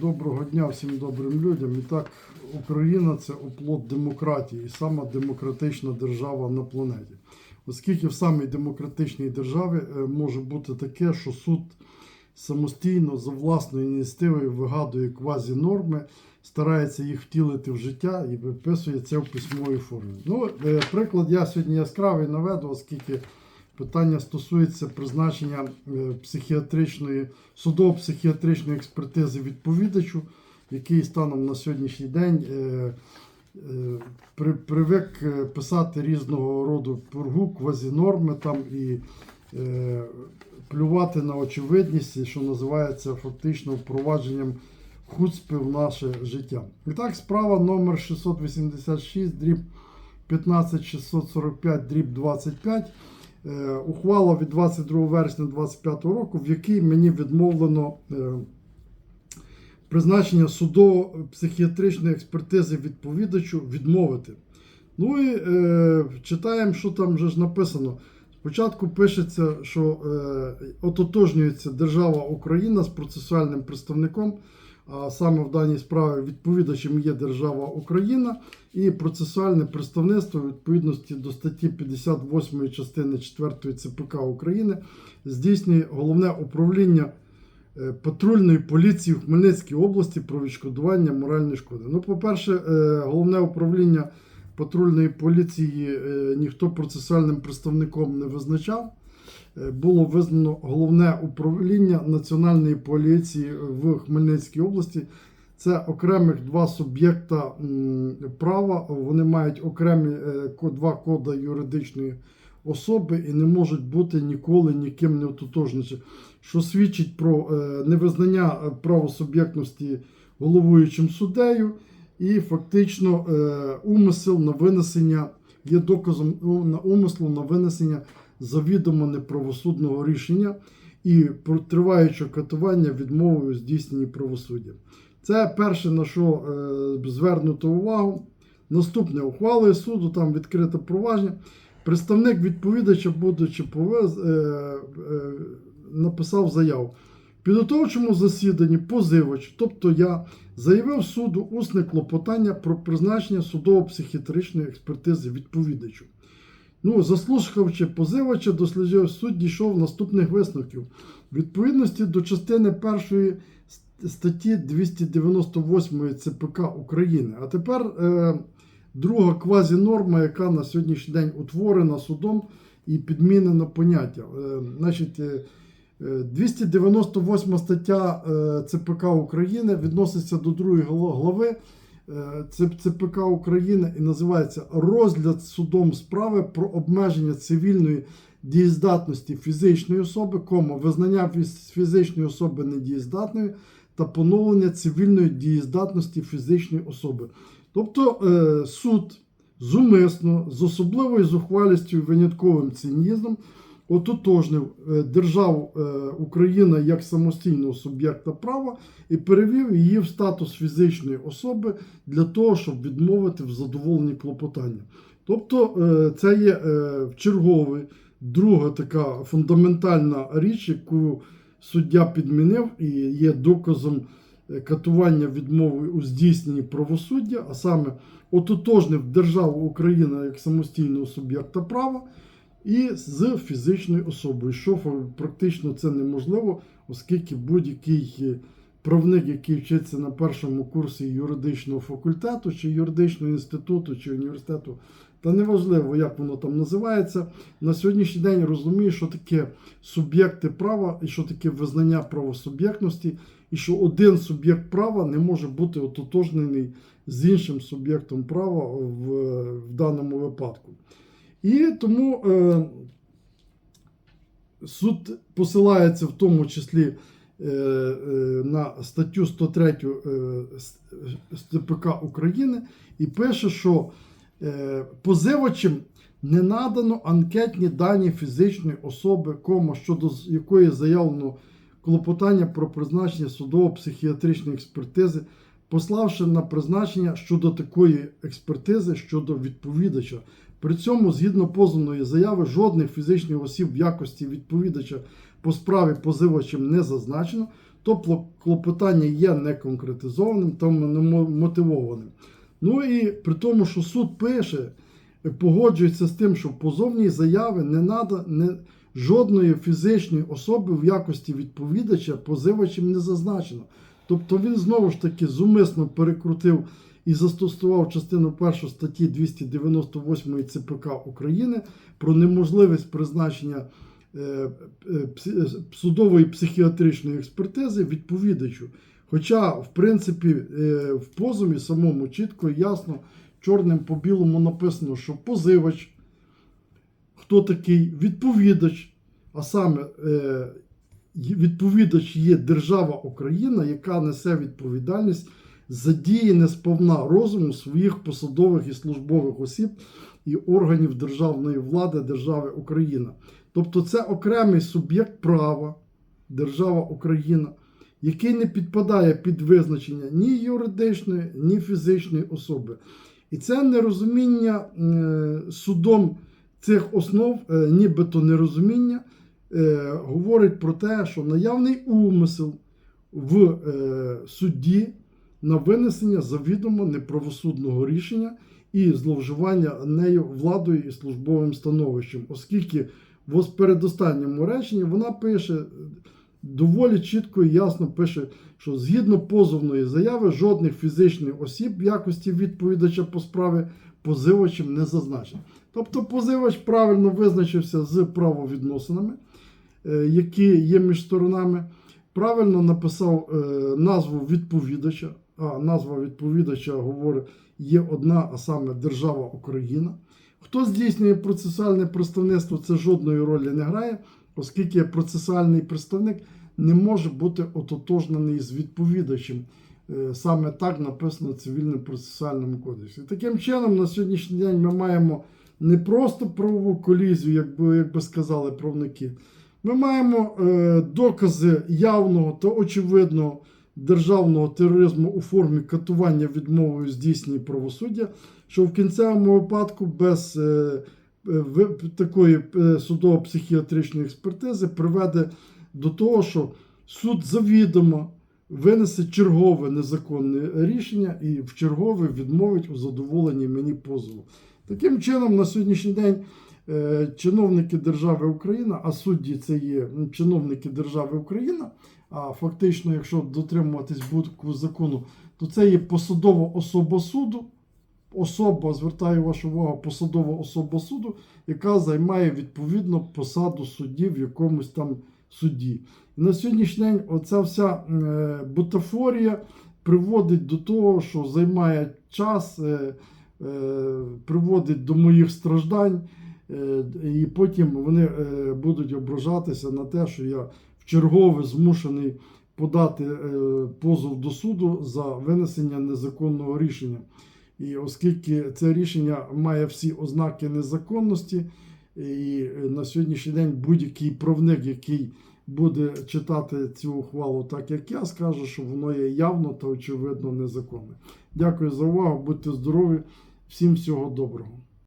Доброго дня всім добрим людям. І так, Україна це оплот демократії і сама демократична держава на планеті. Оскільки в самій демократичній державі е, може бути таке, що суд самостійно за власною ініціативою вигадує квазі-норми, старається їх втілити в життя і виписує це в письмовій формі. Ну, е, приклад я сьогодні яскравий наведу, оскільки питання стосується призначення е, психіатричної судово-психіатричної експертизи відповідачу, який станом на сьогоднішній день е, е, при, привик писати різного роду пургу, квазінорми там і плювати на очевидність, що називається фактично впровадженням хуцпи в наше життя. І так, справа номер 686, дріб 15645, дріб 25. Е, ухвала від 22 вересня 2025 року, в якій мені відмовлено е, призначення судово-психіатричної експертизи відповідачу відмовити. Ну і е, читаємо, що там вже ж написано. Спочатку пишеться, що е, ототожнюється держава Україна з процесуальним представником, саме в даній справі відповідачем є держава Україна і процесуальне представництво у відповідності до статті 58 частини 4 ЦПК України здійснює головне управління е, патрульної поліції в Хмельницькій області про відшкодування моральної шкоди. Ну, по-перше, е, головне управління патрульної поліції е, ніхто процесуальним представником не визначав. Було визнано головне управління Національної поліції в Хмельницькій області. Це окремих два суб'єкта права. Вони мають окремі е, два кода юридичної особи і не можуть бути ніколи ніким не ототожнені, що свідчить про е, невизнання правосуб'єктності головуючим суддею і фактично е, умисел на винесення є доказом на умислу на винесення завідомо неправосудного рішення і триваючого катування відмовою у здійсненні правосуддя. Це перше на що е, звернуто увагу. Наступне ухвалою суду, там відкрите провадження. Представник відповідача, будучи повез, е, е, написав заяву. В підготовчому засіданні позивач, тобто я, заявив суду усне клопотання про призначення судово-психіатричної експертизи відповідачу. Ну, заслухавши позивача, досліджив суд дійшов наступних висновків. Відповідності до частини першої статті 298 ЦПК України. А тепер е, друга квазінорма, яка на сьогоднішній день утворена судом і підмінена поняття. Е, значить, е, е, 298 стаття е, ЦПК України відноситься до другої глави е, ЦПК України і називається Розгляд судом справи про обмеження цивільної дієздатності фізичної особи, кома, визнання фізичної особи недієздатною та поновлення цивільної дієздатності фізичної особи. Тобто е, суд зумисно, з особливою зухвалістю і винятковим цинізмом ототожнив е, державу е, Україна як самостійного суб'єкта права і перевів її в статус фізичної особи для того, щоб відмовити в задоволенні клопотання. Тобто е, це є е, черговий, друга така фундаментальна річ, яку суддя підмінив і є доказом катування відмови у здійсненні правосуддя, а саме ототожнив державу Україна як самостійного суб'єкта права і з фізичною особою, що практично це неможливо, оскільки будь-який е, правник, який вчиться на першому курсі юридичного факультету, чи юридичного інституту, чи університету, та неважливо, як воно там називається, на сьогоднішній день розуміє, що таке суб'єкти права і що таке визнання правосуб'єктності, і що один суб'єкт права не може бути ототожнений з іншим суб'єктом права в, в даному випадку. І тому е, суд посилається в тому числі е, е, на статтю 103 е, СТПК України і пише, що е, позивачем не надано анкетні дані фізичної особи, кома, щодо якої заявлено клопотання про призначення судово-психіатричної експертизи, пославши на призначення щодо такої експертизи щодо відповідача. При цьому, згідно позовної заяви, жодних фізичних осіб в якості відповідача по справі позивачем не зазначено, то пло- клопотання є неконкретизованим, там не мотивованим. Ну і при тому, що суд пише, погоджується з тим, що в позовній заяви не треба не, жодної фізичної особи в якості відповідача позивачем не зазначено. Тобто він знову ж таки зумисно перекрутив і застосував частину 1 статті 298 ЦПК України про неможливість призначення е, е, е, судової психіатричної експертизи відповідачу. Хоча, в принципі, в позові самому чітко і ясно чорним по білому написано, що позивач, хто такий відповідач, а саме відповідач є держава Україна, яка несе відповідальність за дії несповна розуму своїх посадових і службових осіб і органів державної влади держави Україна. Тобто це окремий суб'єкт права, держава Україна, який не підпадає під визначення ні юридичної, ні фізичної особи. І це нерозуміння судом цих основ, е, нібито нерозуміння, е, говорить про те, що наявний умисел в е, судді на винесення завідомо неправосудного рішення і зловживання нею владою і службовим становищем, оскільки в ос- передостанньому реченні вона пише доволі чітко і ясно пише, що згідно позовної заяви жодних фізичних осіб якості відповідача по справі позивачем не зазначено. Тобто позивач правильно визначився з правовідносинами, які є між сторонами, правильно написав е, назву відповідача, а назва відповідача говорить, є одна, а саме Держава Україна. Хто здійснює процесуальне представництво, це жодної ролі не грає, оскільки процесуальний представник не може бути ототожнений з відповідачем. Е, Саме так написано в цивільному процесуальному кодексі. Таким чином, на сьогоднішній день ми маємо не просто правову колізію, як би, як би сказали правники. Ми маємо е, докази явного та очевидного державного тероризму у формі катування відмовою здійснення правосуддя, що в кінцевому випадку без е, е, такої судово-психіатричної експертизи приведе до того, що суд завідомо винесе чергове незаконне рішення і в чергове відмовить у задоволенні мені позову. Таким чином, на сьогоднішній день чиновники держави Україна, а судді це є чиновники держави Україна. А фактично, якщо дотримуватись будь-якого закону, то це є посадова особа суду. Особа, звертаю вашу увагу, посадова особа суду, яка займає відповідно посаду судді в якомусь там суді. На сьогоднішній день оця вся е, бутафорія приводить до того, що займає час, е, е, приводить до моїх страждань, е, і потім вони е, будуть ображатися на те, що я вчергове змушений подати е, позов до суду за винесення незаконного рішення. І оскільки це рішення має всі ознаки незаконності, і е, на сьогоднішній день будь-який правник, який буде читати цю ухвалу так, як я, скаже, що воно є явно та очевидно незаконне. Дякую за увагу, будьте здорові, всім всього доброго.